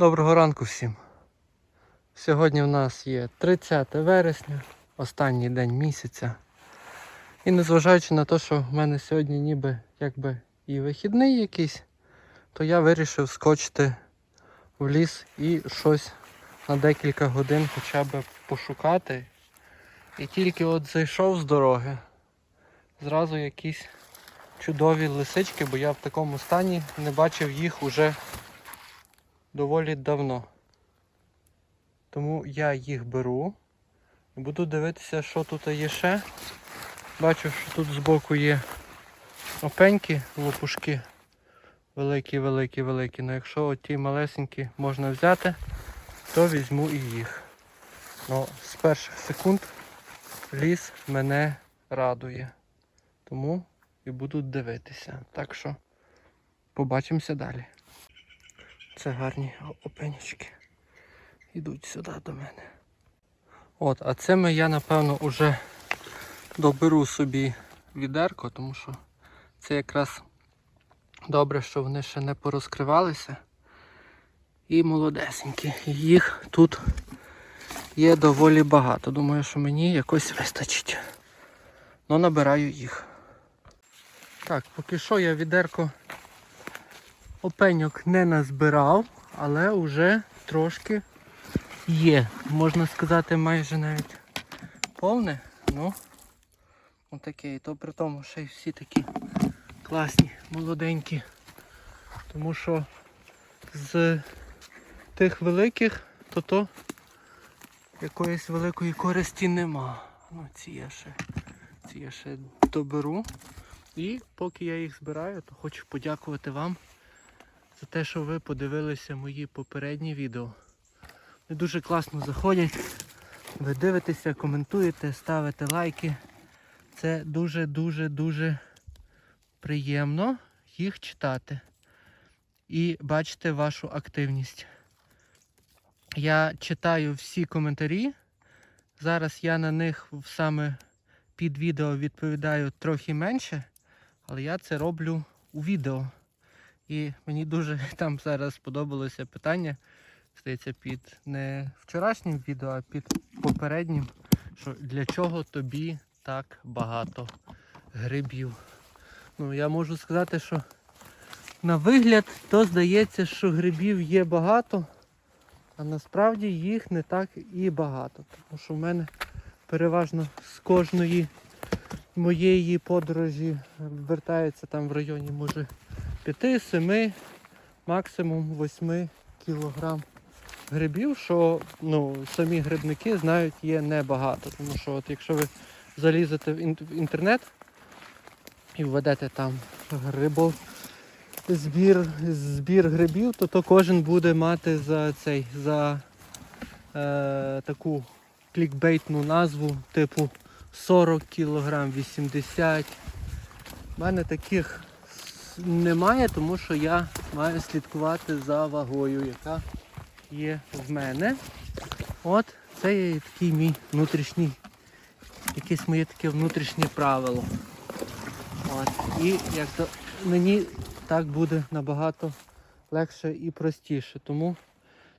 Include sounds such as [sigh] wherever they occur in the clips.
Доброго ранку всім. Сьогодні в нас є 30 вересня, останній день місяця. І незважаючи на те, що в мене сьогодні ніби якби і вихідний якийсь, то я вирішив скочити в ліс і щось на декілька годин хоча б пошукати. І тільки от зайшов з дороги, зразу якісь чудові лисички, бо я в такому стані не бачив їх уже доволі давно. Тому я їх беру і буду дивитися, що тут є ще. Бачу, що тут збоку є опеньки, лопушки. Великі, великі, великі. Ну якщо оті малесенькі можна взяти, то візьму і їх. Ну, з перших секунд ліс мене радує. Тому і буду дивитися. Так що побачимося далі. Це гарні опенічки. Йдуть сюди до мене. От, а цими я напевно вже доберу собі відерко, тому що це якраз добре, що вони ще не порозкривалися. І молодесенькі. Їх тут є доволі багато. Думаю, що мені якось вистачить. Ну, набираю їх. Так, поки що я відерко опеньок не назбирав, але вже трошки є. Можна сказати, майже навіть повне. Ну, отаке. І то при тому, що й всі такі класні, молоденькі. Тому що з тих великих, то то якоїсь великої користі нема. Ну, ці я ще, ці я ще доберу. І поки я їх збираю, то хочу подякувати вам за те, що ви подивилися мої попередні відео. Вони дуже класно заходять. Ви дивитеся, коментуєте, ставите лайки. Це дуже-дуже-дуже приємно їх читати і бачити вашу активність. Я читаю всі коментарі. Зараз я на них саме під відео відповідаю трохи менше, але я це роблю у відео. І мені дуже [laughs] там зараз сподобалося питання, здається, під не вчорашнім відео, а під попереднім, що для чого тобі так багато грибів. Ну, я можу сказати, що на вигляд то здається, що грибів є багато, а насправді їх не так і багато. Тому що в мене переважно з кожної моєї подорожі вертається там в районі, може, 5-7, максимум 8 кілограм грибів, що ну, самі грибники знають є небагато. Тому що от якщо ви залізете в інтернет і введете там грибов, збір, збір грибів, то, то кожен буде мати за цей за е, таку клікбейтну назву, типу 40 кг, 80 У мене таких немає, тому що я маю слідкувати за вагою, яка є в мене. От це є такий мій внутрішній, якесь моє таке внутрішнє правило. От. І як то мені так буде набагато легше і простіше. Тому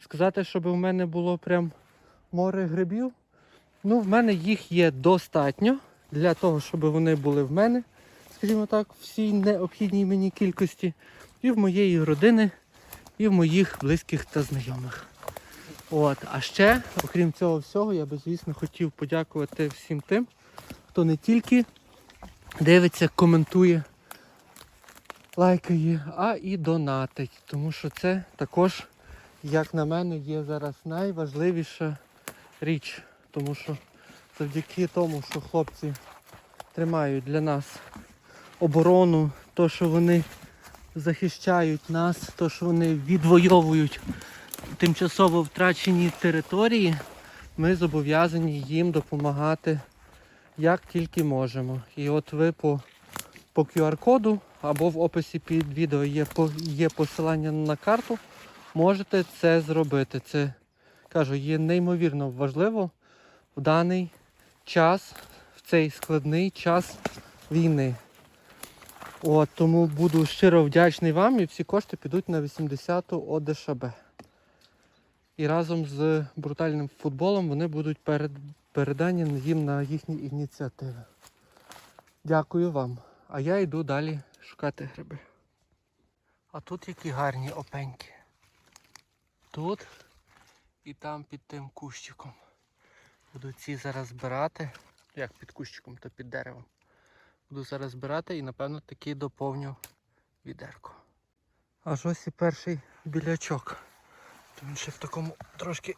сказати, щоб у мене було прям море грибів, ну в мене їх є достатньо для того, щоб вони були в мене, скажімо так, всій необхідній мені кількості, і в моєї родини, і в моїх близьких та знайомих. От, а ще, окрім цього всього, я би, звісно, хотів подякувати всім тим, хто не тільки дивиться, коментує, лайкає, а і донатить. Тому що це також, як на мене, є зараз найважливіша річ. Тому що завдяки тому, що хлопці тримають для нас оборону, то, що вони захищають нас, то, що вони відвоюють тимчасово втрачені території, ми зобов'язані їм допомагати як тільки можемо. І от ви по, по QR-коду або в описі під відео є, є посилання на карту, можете це зробити. Це кажу, є неймовірно важливо в даний час, в цей складний час війни. От, тому буду щиро вдячний вам і всі кошти підуть на 80-ту ОДШБ. І разом з брутальним футболом вони будуть перед, передані їм на їхні ініціативи. Дякую вам. А я йду далі шукати гриби. А тут які гарні опеньки. Тут і там під тим кущиком. Буду ці зараз збирати. Як під кущиком, то під деревом. Буду зараз збирати і напевно таки доповню відерко. Аж ось і перший білячок. То він ще в такому трошки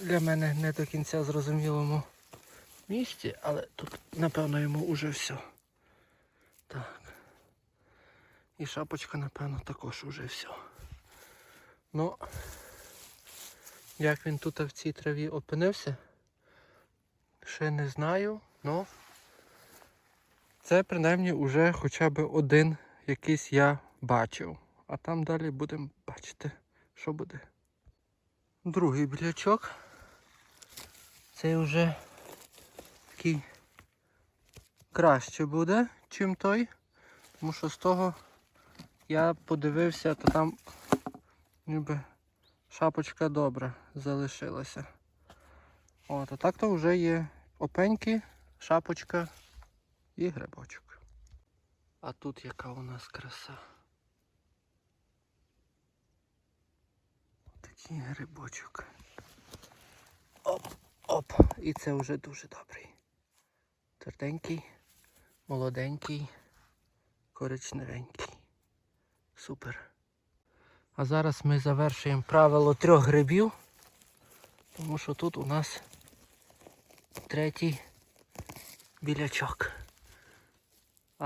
для мене не до кінця зрозумілому місці, але тут напевно йому уже все. Так. І шапочка, напевно, також уже все. Ну, як він тут в цій траві опинився, ще не знаю, але це принаймні вже хоча б один якийсь я бачив. А там далі будемо бачити, що буде. Другий білячок. Цей вже такий краще буде, чим той. Тому що з того я подивився, то там ніби шапочка добра залишилася. От, а так то вже є опеньки, шапочка і грибочок. А тут яка у нас краса. Такий грибочок. Оп, оп. І це вже дуже добрий. Тверденький, молоденький, коричневенький. Супер. А зараз ми завершуємо правило трьох грибів, тому що тут у нас третій білячок.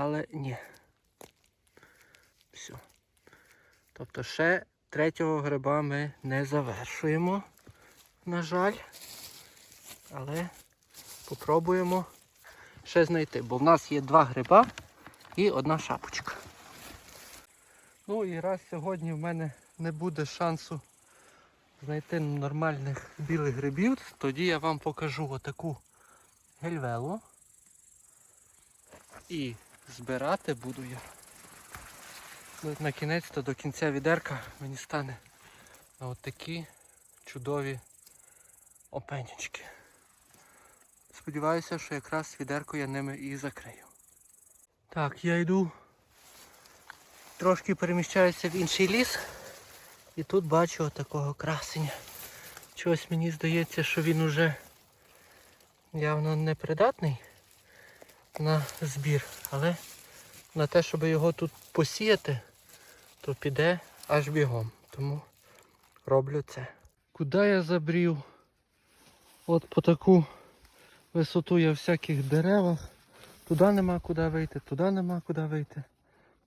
Але ні. Все. Тобто ще третього гриба ми не завершуємо, на жаль. Але попробуємо ще знайти, бо в нас є два гриба і одна шапочка. Ну і раз сьогодні в мене не буде шансу знайти нормальних білих грибів, тоді я вам покажу отаку гельвелу. І збирати буду я. Ну, На кінець то до кінця відерка мені стане от такі чудові опенічки. Сподіваюся, що якраз відерку я ними і закрию. Так, я йду, трошки переміщаюся в інший ліс і тут бачу отакого красення. Чогось мені здається, що він уже явно непридатний на збір, але на те, щоб його тут посіяти, то піде аж бігом. Тому роблю це. Куди я забрів? От по таку висоту я всяких деревах. Туди нема куди вийти, туди нема куди вийти.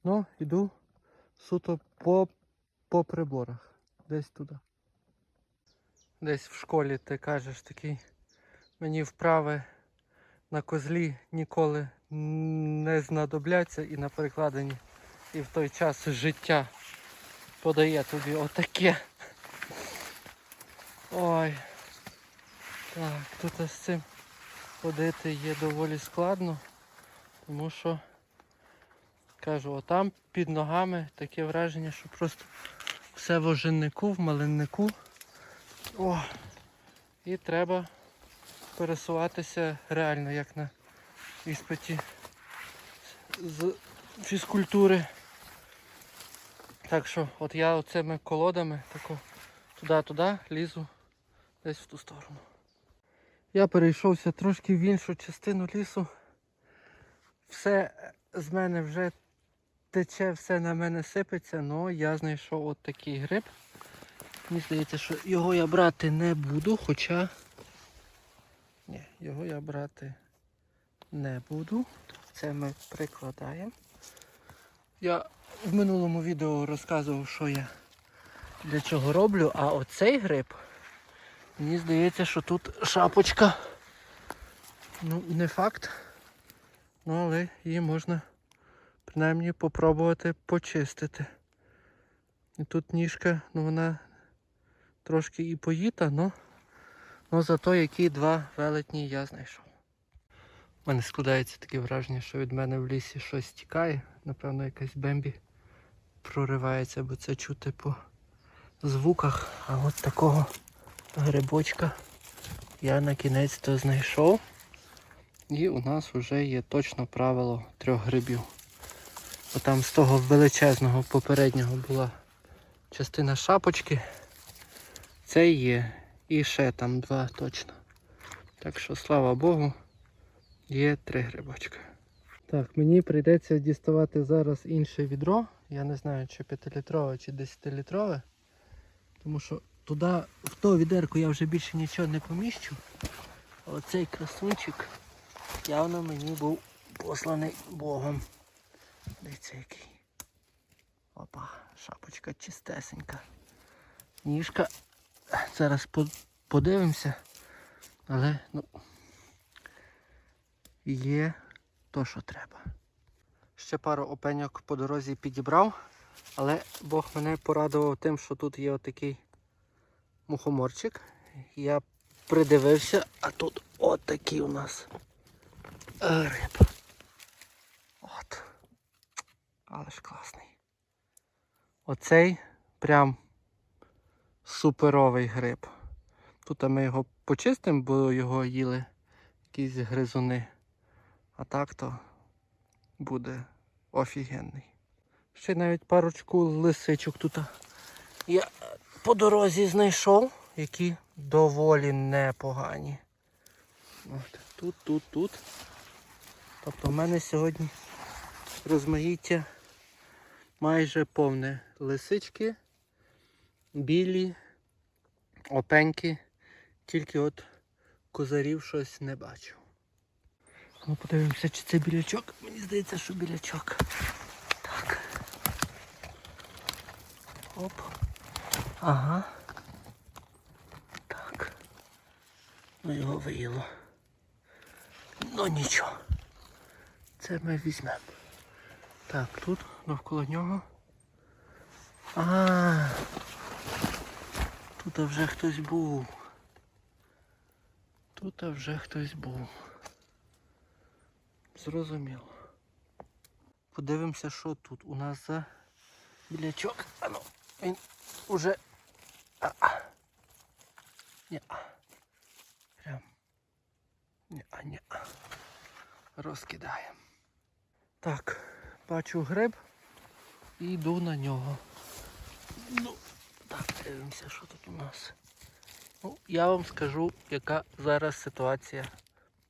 Ну, йду суто по, по приборах. Десь туди. Десь в школі ти кажеш такий. Мені вправи на козлі ніколи не знадобляться і на перекладенні і в той час життя подає тобі отаке. Ой. Так, тут з цим ходити є доволі складно, тому що кажу, отам під ногами таке враження, що просто все в ожиннику, в малиннику. О, і треба пересуватися реально, як на іспиті з фізкультури. Так що от я оцими колодами тако туди-туди лізу десь в ту сторону. Я перейшовся трошки в іншу частину лісу. Все з мене вже тече, все на мене сипеться, але я знайшов от такий гриб. Мені здається, що його я брати не буду, хоча... Ні, його я брати не буду. Це ми прикладаємо. Я в минулому відео розказував, що я для чого роблю, а оцей гриб, мені здається, що тут шапочка. Ну, не факт. Ну, але її можна принаймні попробувати почистити. І тут ніжка, ну вона трошки і поїта, але ну, зато які два велетні я знайшов. У мене складається таке враження, що від мене в лісі щось тікає. Напевно, якась бембі проривається, бо це чути по звуках. А от такого грибочка я на кінець то знайшов. І у нас вже є точно правило трьох грибів. Бо там з того величезного попереднього була частина шапочки. Це є. І ще там два точно. Так що, слава Богу, є три грибочка. Так, мені прийдеться діставати зараз інше відро. Я не знаю, чи 5-літрове, чи 10-літрове. Тому що туди, в то відерко я вже більше нічого не поміщу. А Оцей красунчик явно мені був посланий Богом. Дивіться який. Опа, шапочка чистесенька. Ніжка. Зараз подивимося. Але ну є то, що треба. Ще пару опеньок по дорозі підібрав, але Бог мене порадував тим, що тут є отакий мухоморчик. Я придивився, а тут отакий у нас риб. От. Але ж класний. Оцей прям суперовий гриб. Тут ми його почистимо, бо його їли якісь гризуни. А так то буде офігенний. Ще навіть парочку лисичок тут я по дорозі знайшов, які доволі непогані. От, тут, тут, тут. Тобто в мене сьогодні розмаїття майже повне лисички, білі, опеньки, тільки от козарів щось не бачу. Ну подивимося, чи це білячок. Мені здається, що білячок. Так. Оп. Ага. Так. Ну його виїло. Ну нічого. Це ми візьмемо. Так, тут навколо нього. А. Тут вже хтось був. Тут вже хтось був. Зрозуміло. Подивимося, що тут у нас за білячок. А ну, він уже. А, а. Ні. а. Прям. Ні, а, ні. а. Розкидаємо. Так, бачу гриб і йду на нього. Ну, так, дивимося, що тут у нас. Ну, я вам скажу, яка зараз ситуація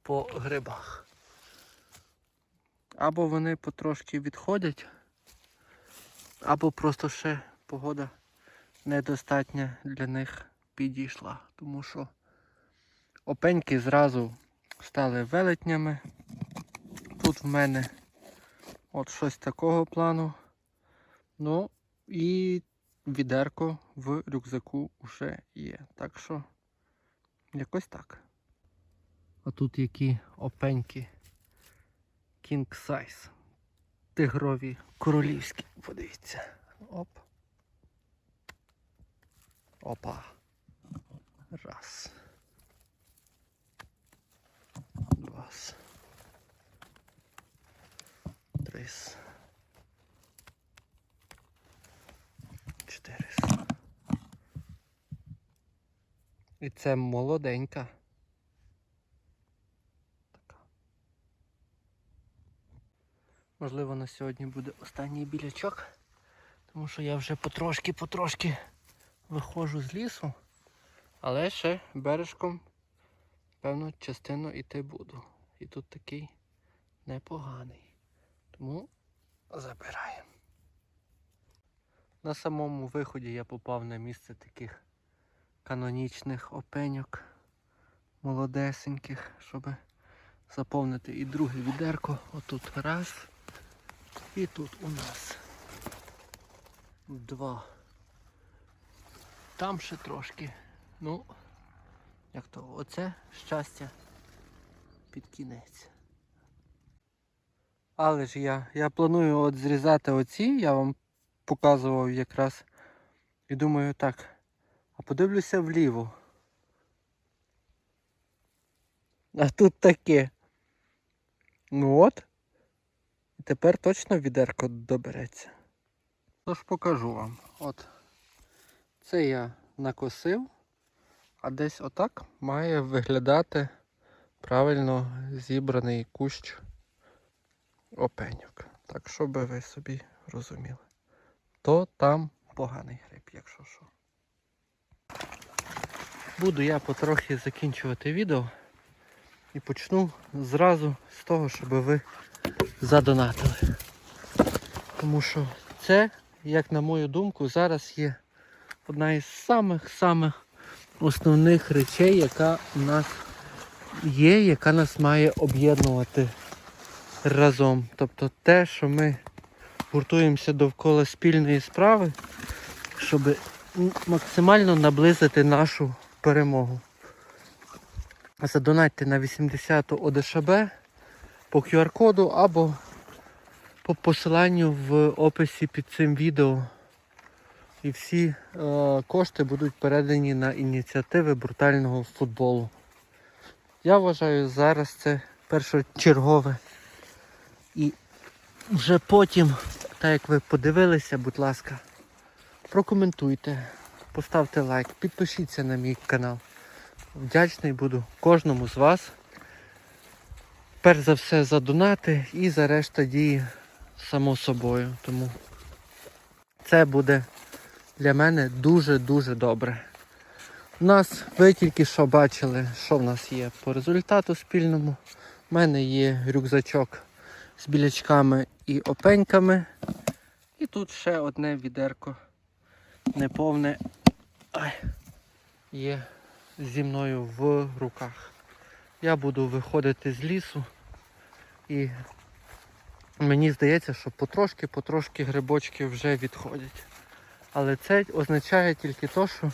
по грибах. Або вони потрошки відходять, або просто ще погода недостатня для них підійшла. Тому що опеньки зразу стали велетнями. Тут в мене от щось такого плану. Ну і відерко в рюкзаку вже є. Так що, якось так. А тут які опенькі King Size. Тигрові королівські. Подивіться. Оп. Опа. Раз. Два. Трис. І це молоденька. Така. Можливо, на сьогодні буде останній білячок, тому що я вже потрошки-потрошки виходжу з лісу, але ще бережком певну частину йти буду. І тут такий непоганий. Тому забирай. На самому виході я попав на місце таких канонічних опеньок, молодесеньких, щоб заповнити і друге відерко. Отут раз. І тут у нас два. Там ще трошки. Ну, як то, оце щастя під кінець. Але ж я, я планую от зрізати оці, я вам показував якраз. І думаю так, а подивлюся вліво. А тут таке. Ну от. І тепер точно відерко добереться. Тож покажу вам. От. Це я накосив, А десь отак має виглядати правильно зібраний кущ опеньок. Так, щоб ви собі розуміли. То там поганий гриб, якщо що. Буду я потрохи закінчувати відео і почну зразу з того, щоб ви задонатили. Тому що це, як на мою думку, зараз є одна із самих-самих основних речей, яка у нас є, яка нас має об'єднувати разом. Тобто те, що ми гуртуємося довкола спільної справи, щоб максимально наблизити нашу перемогу. Задонатьте на 80-ту ОДШБ по QR-коду або по посиланню в описі під цим відео. І всі е, кошти будуть передані на ініціативи брутального футболу. Я вважаю, зараз це першочергове. І вже потім, так як ви подивилися, будь ласка, прокоментуйте, поставте лайк, підпишіться на мій канал. Вдячний буду кожному з вас. Перш за все за донати і за решта дії само собою. Тому це буде для мене дуже-дуже добре. У нас ви тільки що бачили, що в нас є по результату спільному. У мене є рюкзачок з білячками і опеньками. І тут ще одне відерко неповне є зі мною в руках. Я буду виходити з лісу і мені здається, що потрошки-потрошки грибочки вже відходять. Але це означає тільки те, що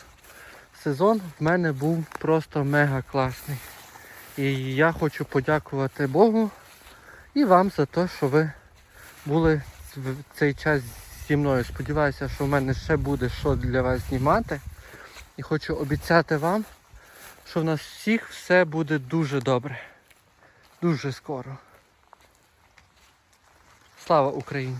сезон в мене був просто мега класний. І я хочу подякувати Богу і вам за те, що ви були в цей час зі мною. Сподіваюся, що в мене ще буде що для вас знімати. І хочу обіцяти вам, що в нас всіх все буде дуже добре. Дуже скоро. Слава Україні!